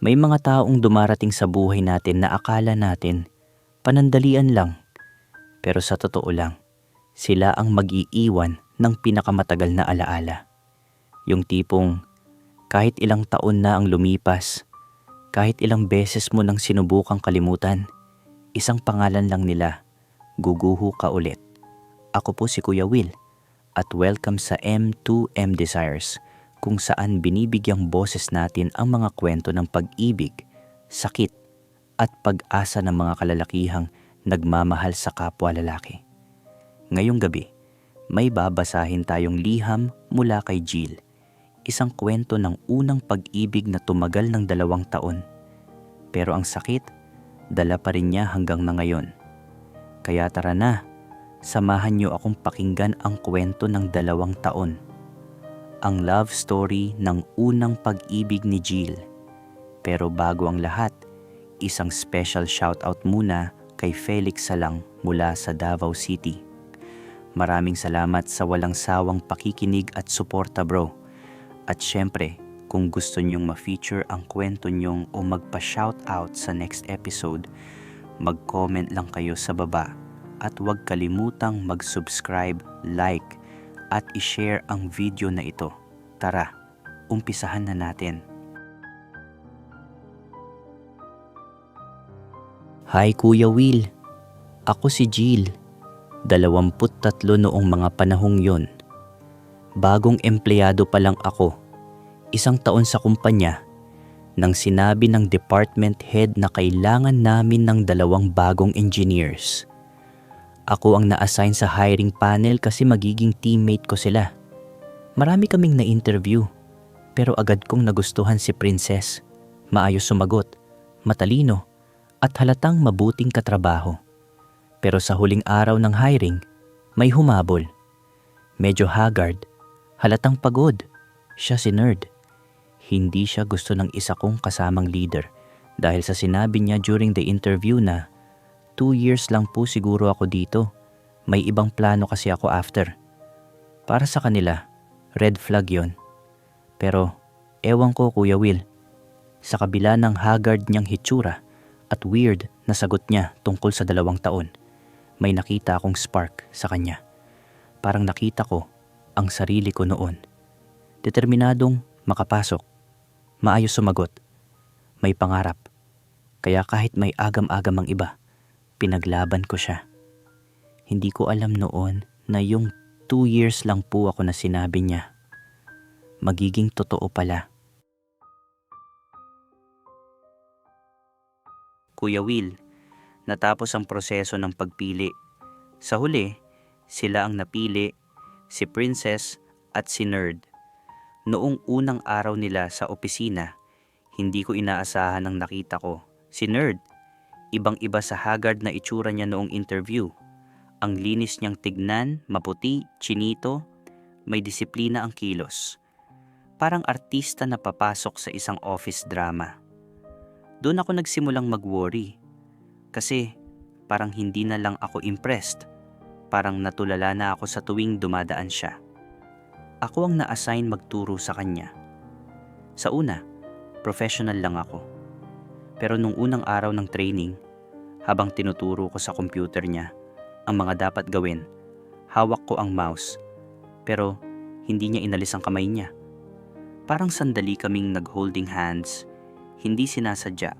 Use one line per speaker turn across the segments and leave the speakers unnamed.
May mga taong dumarating sa buhay natin na akala natin panandalian lang. Pero sa totoo lang, sila ang mag-iiwan ng pinakamatagal na alaala. Yung tipong kahit ilang taon na ang lumipas, kahit ilang beses mo nang sinubukang kalimutan, isang pangalan lang nila, guguho ka ulit. Ako po si Kuya Will at welcome sa M2M Desires kung saan binibigyang boses natin ang mga kwento ng pag-ibig, sakit, at pag-asa ng mga kalalakihang nagmamahal sa kapwa lalaki. Ngayong gabi, may babasahin tayong liham mula kay Jill, isang kwento ng unang pag-ibig na tumagal ng dalawang taon. Pero ang sakit, dala pa rin niya hanggang na ngayon. Kaya tara na, samahan niyo akong pakinggan ang kwento ng dalawang taon ang love story ng unang pag-ibig ni Jill. Pero bago ang lahat, isang special shoutout muna kay Felix Salang mula sa Davao City. Maraming salamat sa walang sawang pakikinig at suporta bro. At syempre, kung gusto nyong ma-feature ang kwento nyong o magpa-shoutout sa next episode, mag-comment lang kayo sa baba at huwag kalimutang mag-subscribe, like, at i-share ang video na ito. Tara, umpisahan na natin. Hi Kuya Will, ako si Jill. 23 noong mga panahong yon. Bagong empleyado pa lang ako, isang taon sa kumpanya, nang sinabi ng department head na kailangan namin ng dalawang bagong engineers. Ako ang na-assign sa hiring panel kasi magiging teammate ko sila. Marami kaming na-interview, pero agad kong nagustuhan si Princess. Maayos sumagot, matalino, at halatang mabuting katrabaho. Pero sa huling araw ng hiring, may humabol. Medyo haggard, halatang pagod. Siya si Nerd. Hindi siya gusto ng isa kong kasamang leader dahil sa sinabi niya during the interview na two years lang po siguro ako dito. May ibang plano kasi ako after. Para sa kanila, red flag yon. Pero ewan ko Kuya Will, sa kabila ng haggard niyang hitsura at weird na sagot niya tungkol sa dalawang taon, may nakita akong spark sa kanya. Parang nakita ko ang sarili ko noon. Determinadong makapasok, maayos sumagot, may pangarap. Kaya kahit may agam-agam ang iba, pinaglaban ko siya. Hindi ko alam noon na yung two years lang po ako na sinabi niya. Magiging totoo pala. Kuya Will, natapos ang proseso ng pagpili. Sa huli, sila ang napili, si Princess at si Nerd. Noong unang araw nila sa opisina, hindi ko inaasahan ang nakita ko. Si Nerd, ibang-iba sa haggard na itsura niya noong interview. Ang linis niyang tignan, maputi, chinito, may disiplina ang kilos. Parang artista na papasok sa isang office drama. Doon ako nagsimulang mag-worry. Kasi parang hindi na lang ako impressed. Parang natulala na ako sa tuwing dumadaan siya. Ako ang na-assign magturo sa kanya. Sa una, professional lang ako. Pero nung unang araw ng training, habang tinuturo ko sa computer niya ang mga dapat gawin, hawak ko ang mouse. Pero hindi niya inalis ang kamay niya. Parang sandali kaming nag-holding hands hindi sinasadya,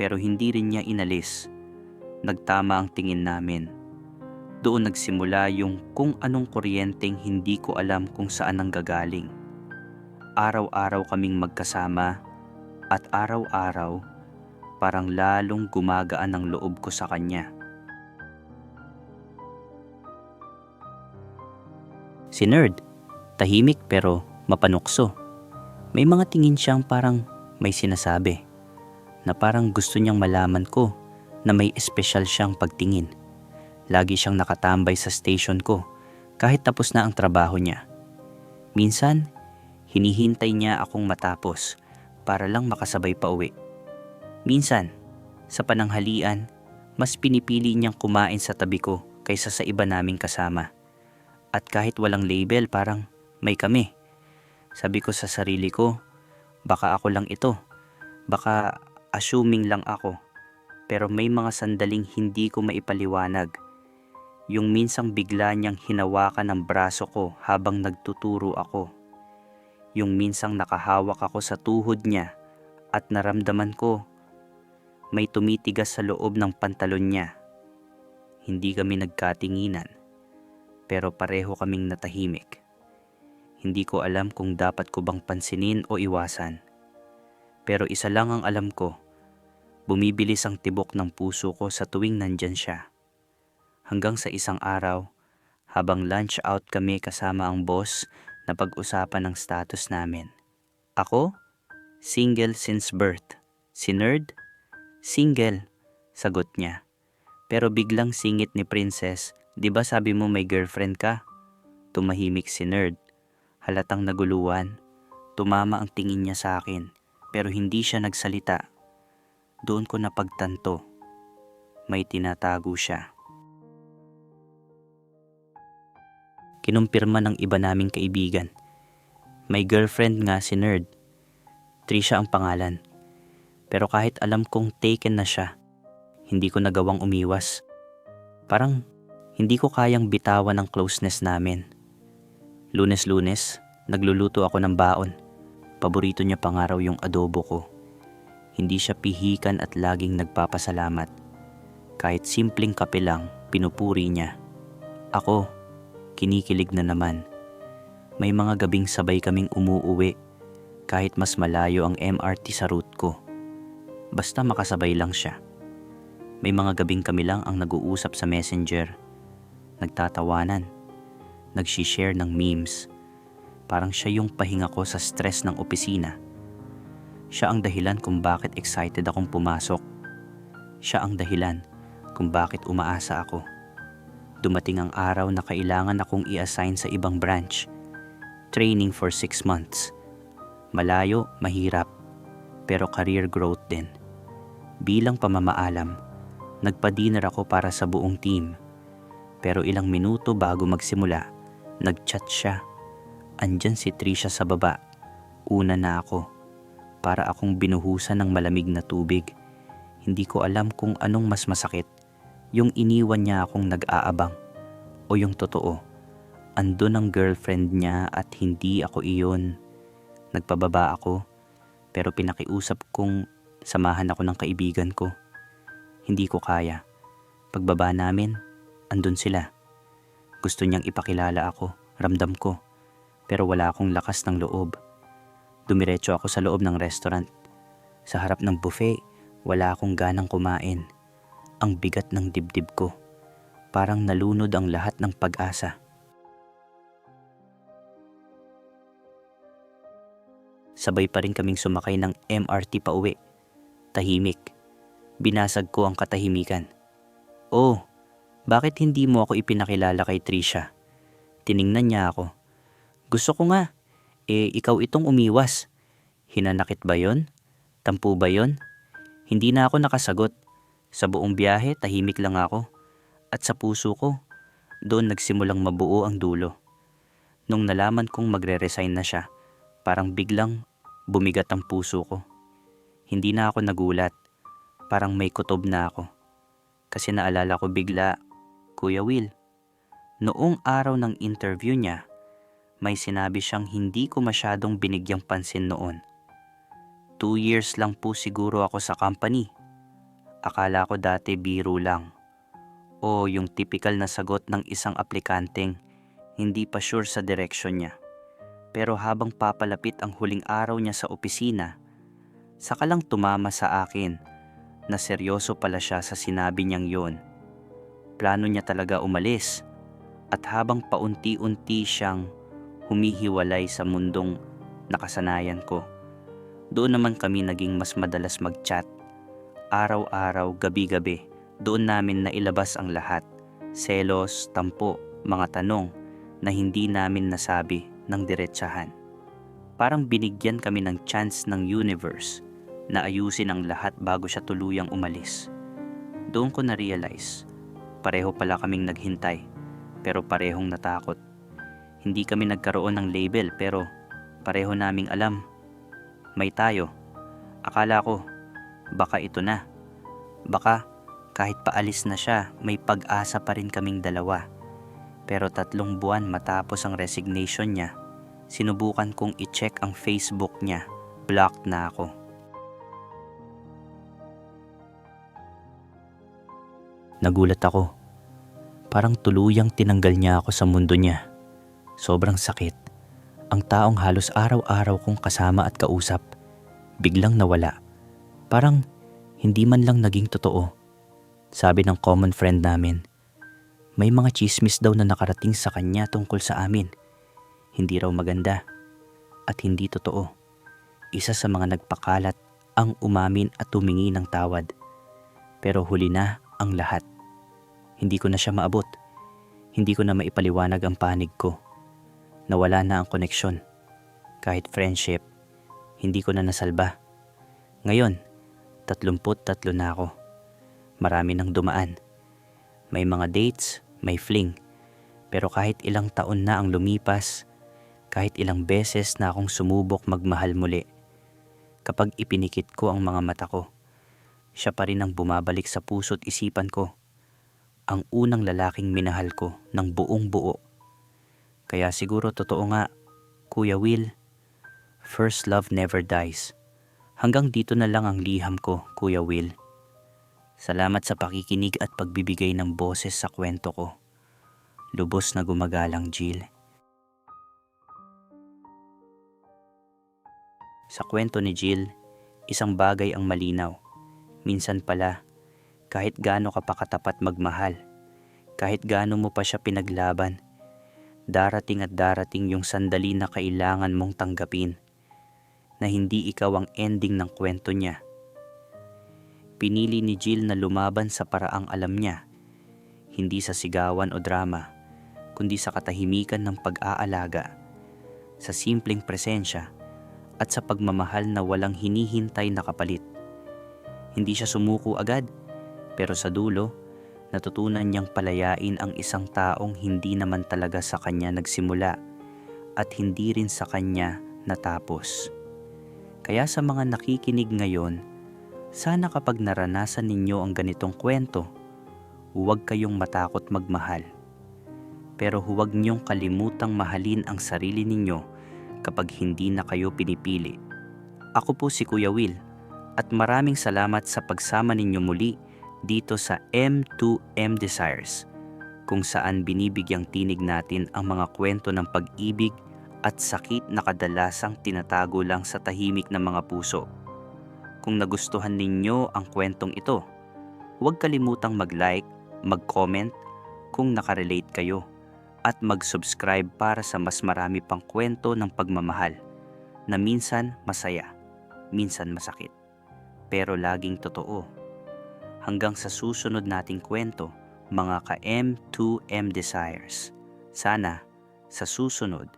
pero hindi rin niya inalis. Nagtama ang tingin namin. Doon nagsimula yung kung anong kuryenteng hindi ko alam kung saan ang gagaling. Araw-araw kaming magkasama at araw-araw parang lalong gumagaan ang loob ko sa kanya. Si Nerd, tahimik pero mapanukso. May mga tingin siyang parang may sinasabi na parang gusto niyang malaman ko na may espesyal siyang pagtingin. Lagi siyang nakatambay sa station ko kahit tapos na ang trabaho niya. Minsan, hinihintay niya akong matapos para lang makasabay pa uwi. Minsan, sa pananghalian, mas pinipili niyang kumain sa tabi ko kaysa sa iba naming kasama. At kahit walang label parang may kami. Sabi ko sa sarili ko, Baka ako lang ito. Baka assuming lang ako, pero may mga sandaling hindi ko maipaliwanag. Yung minsang bigla niyang hinawakan ng braso ko habang nagtuturo ako. Yung minsang nakahawak ako sa tuhod niya at naramdaman ko may tumitigas sa loob ng pantalon niya. Hindi kami nagkatinginan, pero pareho kaming natahimik. Hindi ko alam kung dapat ko bang pansinin o iwasan. Pero isa lang ang alam ko, bumibilis ang tibok ng puso ko sa tuwing nandyan siya. Hanggang sa isang araw, habang lunch out kami kasama ang boss na pag-usapan ng status namin. Ako, single since birth. Si Nerd, single, sagot niya. Pero biglang singit ni Princess, di ba sabi mo may girlfriend ka? Tumahimik si Nerd. Halatang naguluhan. Tumama ang tingin niya sa akin, pero hindi siya nagsalita. Doon ko napagtanto. May tinatago siya. Kinumpirma ng iba naming kaibigan. May girlfriend nga si Nerd. Trisha ang pangalan. Pero kahit alam kong taken na siya, hindi ko nagawang umiwas. Parang hindi ko kayang bitawan ang closeness namin. Lunes-lunes, nagluluto ako ng baon. Paborito niya pangaraw yung adobo ko. Hindi siya pihikan at laging nagpapasalamat. Kahit simpleng kape lang, pinupuri niya. Ako, kinikilig na naman. May mga gabing sabay kaming umuuwi kahit mas malayo ang MRT sa route ko. Basta makasabay lang siya. May mga gabing kami lang ang nag-uusap sa messenger. Nagtatawanan. Nagsishare ng memes. Parang siya yung pahinga ko sa stress ng opisina. Siya ang dahilan kung bakit excited akong pumasok. Siya ang dahilan kung bakit umaasa ako. Dumating ang araw na kailangan akong i-assign sa ibang branch. Training for 6 months. Malayo, mahirap, pero career growth din. Bilang pamamaalam, nagpa-dinner ako para sa buong team. Pero ilang minuto bago magsimula, nagchat siya. Andyan si Trisha sa baba. Una na ako. Para akong binuhusan ng malamig na tubig. Hindi ko alam kung anong mas masakit. Yung iniwan niya akong nag-aabang. O yung totoo. Andun ang girlfriend niya at hindi ako iyon. Nagpababa ako. Pero pinakiusap kong samahan ako ng kaibigan ko. Hindi ko kaya. Pagbaba namin, andun sila. Gusto niyang ipakilala ako, ramdam ko. Pero wala akong lakas ng loob. Dumiretso ako sa loob ng restaurant. Sa harap ng buffet, wala akong ganang kumain. Ang bigat ng dibdib ko. Parang nalunod ang lahat ng pag-asa. Sabay pa rin kaming sumakay ng MRT pa uwi. Tahimik. Binasag ko ang katahimikan. Oh, bakit hindi mo ako ipinakilala kay Trisha? Tiningnan niya ako. Gusto ko nga. Eh, ikaw itong umiwas. Hinanakit ba yon? Tampu ba yon? Hindi na ako nakasagot. Sa buong biyahe, tahimik lang ako. At sa puso ko, doon nagsimulang mabuo ang dulo. Nung nalaman kong magre-resign na siya, parang biglang bumigat ang puso ko. Hindi na ako nagulat. Parang may kutob na ako. Kasi naalala ko bigla, Kuya Will, noong araw ng interview niya, may sinabi siyang hindi ko masyadong binigyang pansin noon. Two years lang po siguro ako sa company. Akala ko dati biro lang. O yung typical na sagot ng isang aplikanteng hindi pa sure sa direksyon niya. Pero habang papalapit ang huling araw niya sa opisina, saka lang tumama sa akin na seryoso pala siya sa sinabi niyang yon. Plano niya talaga umalis at habang paunti-unti siyang humihiwalay sa mundong nakasanayan ko. Doon naman kami naging mas madalas mag-chat. Araw-araw, gabi-gabi, doon namin nailabas ang lahat. Selos, tampo, mga tanong na hindi namin nasabi ng diretsahan. Parang binigyan kami ng chance ng universe na ayusin ang lahat bago siya tuluyang umalis. Doon ko na-realize, pareho pala kaming naghintay, pero parehong natakot. Hindi kami nagkaroon ng label pero pareho naming alam. May tayo Akala ko, baka ito na. Baka kahit paalis na siya, may pag-asa pa rin kaming dalawa. Pero tatlong buwan matapos ang resignation niya, sinubukan kong i-check ang Facebook niya. Blocked na ako. Nagulat ako. Parang tuluyang tinanggal niya ako sa mundo niya. Sobrang sakit. Ang taong halos araw-araw kong kasama at kausap, biglang nawala. Parang hindi man lang naging totoo. Sabi ng common friend namin, may mga chismis daw na nakarating sa kanya tungkol sa amin. Hindi raw maganda at hindi totoo. Isa sa mga nagpakalat ang umamin at tumingi ng tawad. Pero huli na ang lahat. Hindi ko na siya maabot. Hindi ko na maipaliwanag ang panig ko. Nawala na ang koneksyon. Kahit friendship, hindi ko na nasalba. Ngayon, tatlumput tatlo na ako. Marami nang dumaan. May mga dates, may fling. Pero kahit ilang taon na ang lumipas, kahit ilang beses na akong sumubok magmahal muli, kapag ipinikit ko ang mga mata ko, siya pa rin ang bumabalik sa puso't isipan ko. Ang unang lalaking minahal ko ng buong buo. Kaya siguro totoo nga, Kuya Will, first love never dies. Hanggang dito na lang ang liham ko, Kuya Will. Salamat sa pakikinig at pagbibigay ng boses sa kwento ko. Lubos na gumagalang Jill. Sa kwento ni Jill, isang bagay ang malinaw. Minsan pala, kahit gaano ka pa katapat magmahal, kahit gaano mo pa siya pinaglaban, darating at darating yung sandali na kailangan mong tanggapin na hindi ikaw ang ending ng kwento niya. Pinili ni Jill na lumaban sa paraang alam niya, hindi sa sigawan o drama, kundi sa katahimikan ng pag-aalaga, sa simpleng presensya at sa pagmamahal na walang hinihintay na kapalit. Hindi siya sumuko agad, pero sa dulo, natutunan niyang palayain ang isang taong hindi naman talaga sa kanya nagsimula at hindi rin sa kanya natapos. Kaya sa mga nakikinig ngayon, sana kapag naranasan ninyo ang ganitong kwento, huwag kayong matakot magmahal. Pero huwag niyong kalimutang mahalin ang sarili ninyo kapag hindi na kayo pinipili. Ako po si Kuya Will at maraming salamat sa pagsama ninyo muli dito sa M2M Desires kung saan binibigyang tinig natin ang mga kwento ng pag-ibig at sakit na kadalasang tinatago lang sa tahimik na mga puso. Kung nagustuhan ninyo ang kwentong ito, huwag kalimutang mag-like, mag-comment kung nakarelate kayo at mag-subscribe para sa mas marami pang kwento ng pagmamahal na minsan masaya, minsan masakit, pero laging totoo. Hanggang sa susunod nating kwento, mga ka-M2M Desires. Sana, sa susunod,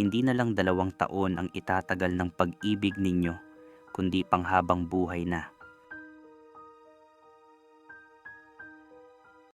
hindi na lang dalawang taon ang itatagal ng pag-ibig ninyo, kundi panghabang buhay na.